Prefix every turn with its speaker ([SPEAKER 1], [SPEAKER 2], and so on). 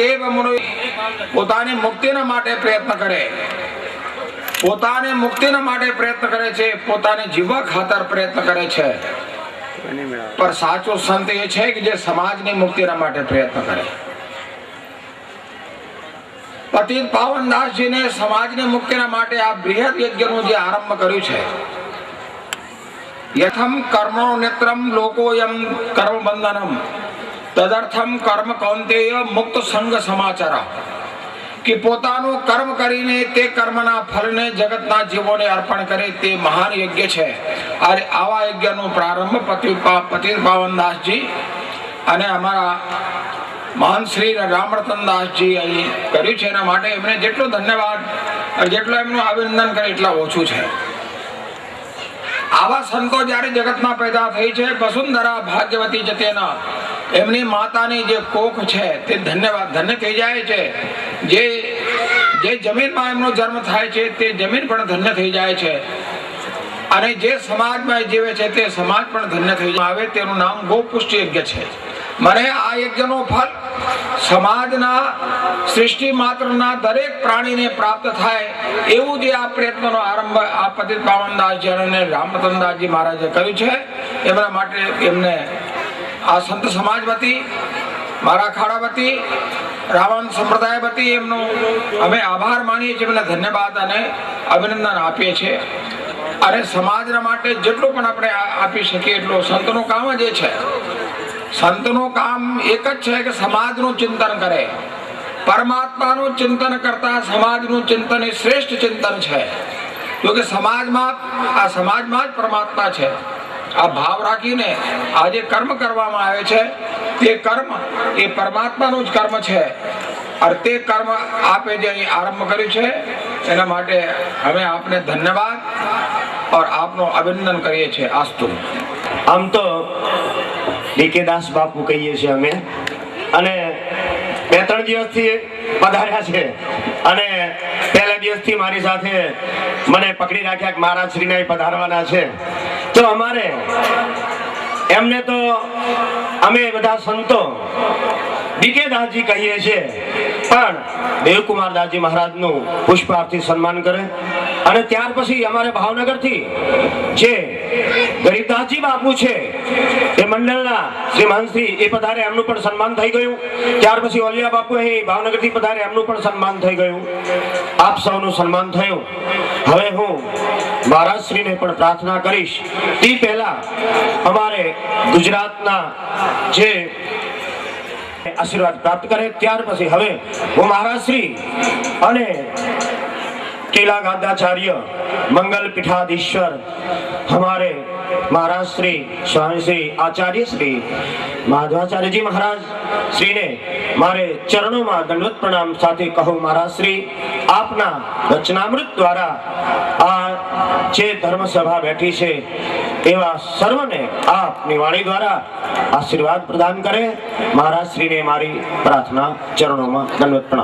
[SPEAKER 1] દેવ મુનિ પોતાની મુક્તિના માટે પ્રયત્ન કરે. પોતાની મુક્તિના માટે પ્રયત્ન કરે છે, પોતાની જીવવા ખાતર પ્રયત્ન કરે છે. પણ સાચો સંત એ છે કે જે સમાજની મુક્તિના માટે પ્રયત્ન કરે. પતિત પાવનદાસજીને સમાજની મુક્તિના માટે આ બૃહદ યજ્ઞનું જે આરંભ કર્યું છે. યથમ કર્મો નેત્રમ લોકોયમ કર્મ બંધનમ તદર્થમ કર્મ કૌંતેય મુક્ત સંગ સમાચાર. કે પોતાનું કર્મ કરીને તે કર્મના ફળને જગતના જીવોને અર્પણ કરે તે મહાન યજ્ઞ છે. અને આવા યજ્ઞનો પ્રારંભ પતિ પતિ પાવનદાસજી અને અમારા મહાન શ્રી રામરતનદાસજી અહીં કર્યું છે. એના માટે એમને જેટલો ધન્યવાદ જેટલો એમનું અભિનંદન કરે એટલા ઓછું છે. આવા સંતો જ્યારે જગતમાં પેદા થઈ છે, વસુંધરા ભાગ્યવતી જતેના તેના એમની માતાની જે કોખ છે તે ધન્યવાદ, ધન્ય થઈ જાય છે. જે જે જમીનમાં એમનો જન્મ થાય છે, તે જમીન પણ ધન્ય થઈ જાય છે. અને જે સમાજમાં જીવે છે, તે સમાજ પણ ધન્ય થઈ આવે તેનું નામ ગોપુષ્ટિ યજ્ઞ છે. મને આ યજ્ઞનો ફળ સમાજના સૃષ્ટિ માત્રના દરેક પ્રાણીને પ્રાપ્ત થાય એવું જે આ પ્રયત્નનો આરંભ આ પતિત પાવનદાસજી અને રામરતનદાસજી મહારાજે કર્યું છે. એમના માટે એમને આ સંત સમાજ વતી, મારા ખાડા વતી, રાવણ સંપ્રદાય વતી એમનો અમે આભાર માનીએ છીએ, એમને ધન્યવાદ અને અભિનંદન આપીએ છીએ. અને સમાજના માટે જેટલું પણ આપણે આપી શકીએ એટલું સંતનું કામ જ એ છે. સંતનું કામ એક જ છે કે સમાજનું ચિંતન કરે. પરમાત્માનું ચિંતન કરતા સમાજનું ચિંતન એ શ્રેષ્ઠ ચિંતન છે. જો કે સમાજમાં આ સમાજમાં જ પરમાત્મા છે. આ ભાવ રાખીને આ જે કર્મ કરવામાં આવે છે. તે કર્મ એ પરમાત્માનું જ કર્મ છે. તે કર્મ આપે જે અહીં આરંભ કર્યું છે, એના માટે અમે આપને ધન્યવાદ ઓર આપનો અભિનંદન કરીએ છીએ. આસ્તુ.
[SPEAKER 2] આમ તો ડીકે દાસ બાપુ કહીએ છીએ અમે. અને બે ત્રણ દિવસથી પધાર્યા છે. અને પહેલા દિવસથી મારી સાથે મને પકડી રાખ્યા કે મહારાજ શ્રીના પધારવાના છે. તો અમારે એમને તો અમે બધા સંતો ડીકે દાસજી કહીએ છીએ, પણ દેવકુમાર દાસજી મહારાજનું પુષ્પાર્થી સન્માન કરે. અને ત્યાર પછી અમારે ભાવનગરથી જે ગરીબદાસજી બાપુ છે, એ મંડળના શ્રી મહંતશ્રી એ પધારે એમનું પણ સન્માન થઈ ગયું. ત્યાર પછી ઓલિયા બાપુ અહીં ભાવનગરથી પધારે એમનું પણ સન્માન થઈ ગયું. આપ સૌનું સન્માન થયું. હવે હું મહારાજશ્રીને પણ પ્રાર્થના કરીશ. તે પહેલા અમારે ગુજરાતના જે આશીર્વાદ પ્રાપ્ત કરે, ત્યાર પછી હવે હું મહારાજશ્રી અને केला गादाचार्य मंगल पीठाधीश्वर हमारे महाराज श्री स्वामी श्री आचार्य श्री माधवाचार्य जी महाराज श्री ने મારે ચરણોમાં દંડવત પ્રણામ સાથે કહું મહારાજ શ્રી આપના વચનામૃત દ્વારા આ જે ધર્મ સભા બેઠી છે એવા સર્વને આપની વાણી દ્વારા આશીર્વાદ પ્રદાન કરે મહારાજ શ્રીને મારી પ્રાર્થના ચરણોમાં દંડવત પ્રણામ